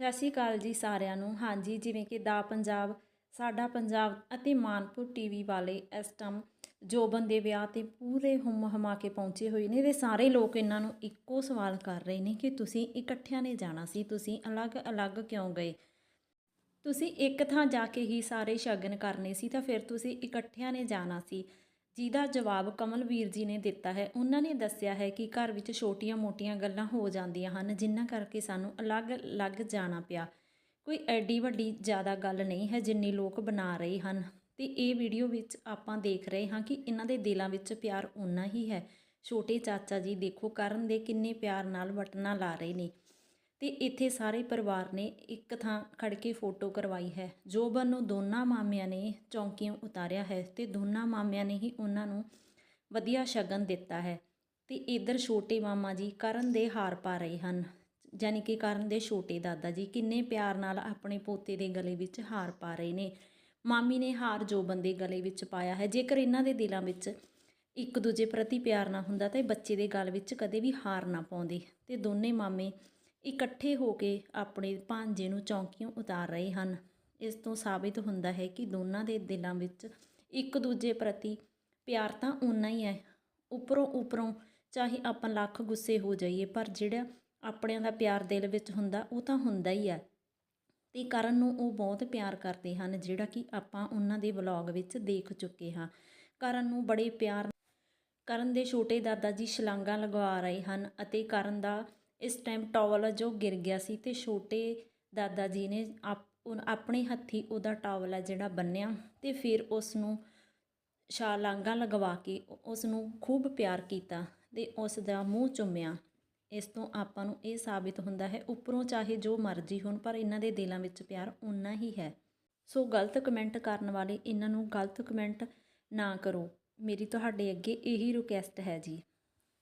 ਸਤਿ ਸ਼੍ਰੀ ਅਕਾਲ ਜੀ ਸਾਰਿਆਂ ਨੂੰ। ਹਾਂਜੀ, ਜਿਵੇਂ ਕਿ ਦਾ ਪੰਜਾਬ, ਸਾਡਾ ਪੰਜਾਬ ਅਤੇ ਮਾਨਪੁਰ ਟੀਵੀ ਵਾਲੇ ਇਸ ਟਾਈਮ ਜੋਬਨ ਦੇ ਵਿਆਹ ਤੇ ਪੂਰੇ ਹੁਮ ਹਮਾ ਕੇ ਪਹੁੰਚੇ ਹੋਏ ਨੇ ਤੇ ਸਾਰੇ ਲੋਕ ਇਹਨਾਂ ਨੂੰ ਇੱਕੋ ਸਵਾਲ ਕਰ ਰਹੇ ਨੇ ਕਿ ਤੁਸੀਂ ਇਕੱਠਿਆਂ ਨੇ ਜਾਣਾ ਸੀ, ਤੁਸੀਂ ਅਲੱਗ-ਅਲੱਗ ਕਿਉਂ ਗਏ? ਤੁਸੀਂ ਇੱਕ ਥਾਂ ਜਾ ਕੇ ਹੀ ਸਾਰੇ ਸ਼ਗਨ ਕਰਨੇ ਸੀ ਤਾਂ ਫਿਰ ਤੁਸੀਂ ਇਕੱਠਿਆਂ ਨੇ ਜਾਣਾ ਸੀ। ਜਿਹਦਾ ਜਵਾਬ ਕਮਲਵੀਰ ਜੀ ਨੇ ਦਿੱਤਾ ਹੈ। ਉਹਨਾਂ ਨੇ ਦੱਸਿਆ ਹੈ ਕਿ ਘਰ ਵਿੱਚ ਛੋਟੀਆਂ-ਮੋਟੀਆਂ ਗੱਲਾਂ ਹੋ ਜਾਂਦੀਆਂ ਹਨ, ਜਿਨ੍ਹਾਂ ਕਰਕੇ ਸਾਨੂੰ ਅਲੱਗ-ਅਲੱਗ ਜਾਣਾ ਪਿਆ। ਕੋਈ ਐਡੀ ਵੱਡੀ ਜ਼ਿਆਦਾ ਗੱਲ ਨਹੀਂ ਹੈ ਜਿੰਨੀ ਲੋਕ ਬਣਾ ਰਹੇ ਹਨ। ਤੇ ਇਹ ਵੀਡੀਓ ਵਿੱਚ ਆਪਾਂ ਦੇਖ ਰਹੇ ਹਾਂ ਕਿ ਇਹਨਾਂ ਦੇ ਦਿਲਾਂ ਵਿੱਚ ਪਿਆਰ ਉਨਾ ਹੀ ਹੈ। ਛੋਟੇ ਚਾਚਾ ਜੀ ਦੇਖੋ ਕਰਨ ਦੇ ਕਿੰਨੇ ਪਿਆਰ ਨਾਲ ਵਟਣਾ ਲਾ ਰਹੇ ਨੇ। ਤੇ ਇੱਥੇ ਸਾਰੇ ਪਰਿਵਾਰ ਨੇ ਇੱਕ ਥਾਂ ਖੜ ਕੇ ਫੋਟੋ ਕਰਵਾਈ ਹੈ। ਜੋਬਨ ਨੂੰ ਦੋਨਾਂ ਮਾਮਿਆਂ ਨੇ ਚੌਂਕੀਆਂ ਉਤਾਰਿਆ ਹੈ ਤੇ ਦੋਨਾਂ ਮਾਮਿਆਂ ਨੇ ਹੀ ਉਹਨਾਂ ਨੂੰ ਵਧੀਆ ਸ਼ਗਨ ਦਿੱਤਾ ਹੈ ਤੇ ਇਧਰ ਛੋਟੇ ਮਾਮਾ ਜੀ ਕਰਨ ਦੇ ਹਾਰ ਪਾ ਰਹੇ ਹਨ। ਯਾਨੀ ਕਿ ਕਰਨ ਦੇ ਛੋਟੇ ਦਾਦਾ ਜੀ ਕਿੰਨੇ ਪਿਆਰ ਨਾਲ ਆਪਣੇ ਪੋਤੇ ਦੇ ਗਲੇ ਵਿੱਚ ਹਾਰ ਪਾ ਰਹੇ ਨੇ। ਮਾਮੀ ਨੇ ਹਾਰ ਜੋਬਨ ਦੇ ਗਲੇ ਵਿੱਚ ਪਾਇਆ ਹੈ। ਜੇਕਰ ਇਹਨਾਂ ਦੇ ਦਿਲਾਂ ਵਿੱਚ ਇੱਕ ਦੂਜੇ ਪ੍ਰਤੀ ਪਿਆਰ ਨਾ ਹੁੰਦਾ ਤਾਂ ਬੱਚੇ ਦੇ ਗਲ ਵਿੱਚ ਕਦੇ ਵੀ ਹਾਰ ਨਾ ਪਾਉਂਦੇ। ਤੇ ਦੋਨੇ ਮਾਮੇ ਇਕੱਠੇ ਹੋ ਕੇ ਆਪਣੇ ਭਾਂਜੇ ਨੂੰ ਚੌਂਕੀਆਂ ਉਤਾਰ ਰਹੇ ਹਨ। ਇਸ ਤੋਂ ਸਾਬਿਤ ਹੁੰਦਾ ਹੈ ਕਿ ਦੋਨਾਂ ਦੇ ਦਿਲਾਂ ਵਿੱਚ ਇੱਕ ਦੂਜੇ ਪ੍ਰਤੀ ਪਿਆਰ ਤਾਂ ਉਨਾ ਹੀ ਹੈ। ਉੱਪਰੋਂ ਉੱਪਰੋਂ ਚਾਹੇ ਆਪਾਂ ਲੱਖ ਗੁੱਸੇ ਹੋ ਜਾਈਏ, ਪਰ ਜਿਹੜਾ ਆਪਣਿਆਂ ਦਾ ਪਿਆਰ ਦਿਲ ਵਿੱਚ ਹੁੰਦਾ, ਉਹ ਤਾਂ ਹੁੰਦਾ ਹੀ ਹੈ। ਤੇ ਕਰਨ ਨੂੰ ਉਹ ਬਹੁਤ ਪਿਆਰ ਕਰਦੇ ਹਨ, ਜਿਹੜਾ ਕਿ ਆਪਾਂ ਉਹਨਾਂ ਦੇ ਵਲੌਗ ਵਿੱਚ ਦੇਖ ਚੁੱਕੇ ਹਾਂ। ਕਰਨ ਨੂੰ ਬੜੇ ਪਿਆਰ ਕਰਨ ਦੇ ਛੋਟੇ ਦਾਦਾ ਜੀ ਛਲਾਂਗਾ ਲਗਵਾ ਰਹੇ ਹਨ ਅਤੇ ਕਰਨ ਦਾ ਇਸ ਟਾਈਮ ਟਾਵਲ ਜੋ ਗਿਰ ਗਿਆ ਸੀ ਤੇ ਛੋਟੇ ਦਾਦਾ ਜੀ ਨੇ ਆਪਣੇ ਹੱਥੀ ਉਹਦਾ ਟਾਵਲ ਹੈ ਜਿਹੜਾ ਬੰਨਿਆ ਤੇ ਫਿਰ ਉਸ ਨੂੰ ਛਾਲਾਂਗਾ ਲਗਵਾ ਕੇ ਉਸ ਨੂੰ ਖੂਬ ਪਿਆਰ ਕੀਤਾ ਤੇ ਉਸ ਦਾ ਮੂੰਹ ਚੁੰਮਿਆ। ਇਸ ਤੋਂ ਆਪਾਂ ਨੂੰ ਇਹ ਸਾਬਿਤ ਹੁੰਦਾ ਹੈ, ਉੱਪਰੋਂ ਚਾਹੇ ਜੋ ਮਰਜ਼ੀ ਹੋਣ, ਪਰ ਇਹਨਾਂ ਦੇ ਦਿਲਾਂ ਵਿੱਚ ਪਿਆਰ ਉਨਾ ਹੀ ਹੈ। ਸੋ ਗਲਤ ਕਮੈਂਟ ਕਰਨ ਵਾਲੇ ਇਹਨਾਂ ਨੂੰ ਗਲਤ ਕਮੈਂਟ ਨਾ ਕਰੋ। ਮੇਰੀ ਤੁਹਾਡੇ ਅੱਗੇ ਇਹੀ ਰਿਕੁਐਸਟ ਹੈ ਜੀ।